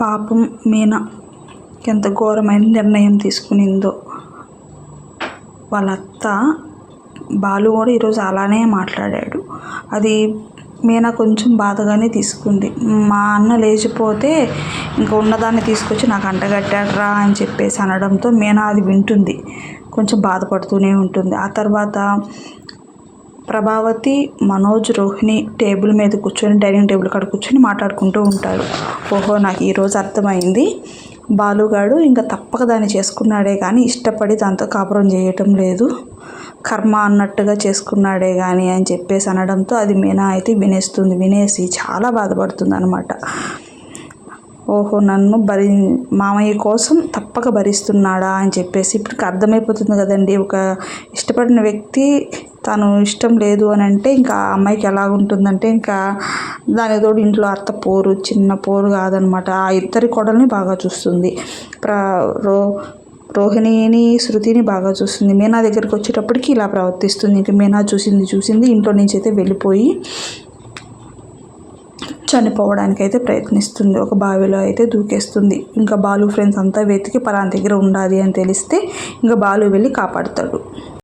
పాపం మీనా ఎంత ఘోరమైన నిర్ణయం తీసుకునిందో. వాళ్ళ అత్త బాలు కూడా ఈరోజు అలానే మాట్లాడాడు. అది మీనా కొంచెం బాధగానే తీసుకుంది. మా అన్న లేచిపోతే ఇంకా ఉన్నదాన్ని తీసుకొచ్చి నాకు అంటగట్టాడ్రా అని చెప్పేసి అనడంతో మీనా అది వింటుంది. కొంచెం బాధపడుతూనే ఉంటుంది. ఆ తర్వాత ప్రభావతి మనోజ్ రోహిణి టేబుల్ మీద కూర్చొని డైనింగ్ టేబుల్ కాడ కూర్చొని మాట్లాడుకుంటూ ఉంటాడు ఓహో నాకు ఈరోజు అర్థమైంది. బాలుగాడు ఇంకా తప్పక దాన్ని చేసుకున్నాడే కానీ ఇష్టపడి దాంతో కాపురం చేయటం లేదు. కర్మ అన్నట్టుగా చేసుకున్నాడే కానీ అని చెప్పేసి అనడంతో అది మీనా అయితే వినేస్తుంది వినేసి చాలా బాధపడుతుంది అనమాట ఓహో నన్ను భరి మామయ్య కోసం తప్పక భరిస్తున్నాడా అని చెప్పేసి ఇప్పటికి అర్థమైపోతుంది కదండి. ఒక ఇష్టపడిన వ్యక్తి తను ఇష్టం లేదు అని అంటే ఇంకా ఆ అమ్మాయికి ఎలా ఉంటుందంటే ఇంకా దాని తోడు ఇంట్లో అత్త పోరు చిన్న పోరు కాదనమాట. ఆ ఇద్దరి కొడల్ని బాగా చూస్తుంది. ప్ర రో రోహిణిని శృతిని బాగా చూస్తుంది. మీనా దగ్గరికి వచ్చేటప్పటికి ఇలా ప్రవర్తిస్తుంది. ఇంకా మీనా చూసింది చూసింది ఇంట్లో నుంచి అయితే వెళ్ళిపోయి చనిపోవడానికి అయితే ప్రయత్నిస్తుంది. ఒక బావిలో అయితే దూకేస్తుంది. ఇంకా బాలు ఫ్రెండ్స్ అంతా వెతికి పలానా దగ్గర ఉండాలి అని తెలిస్తే ఇంకా బాలు వెళ్ళి కాపాడుతాడు.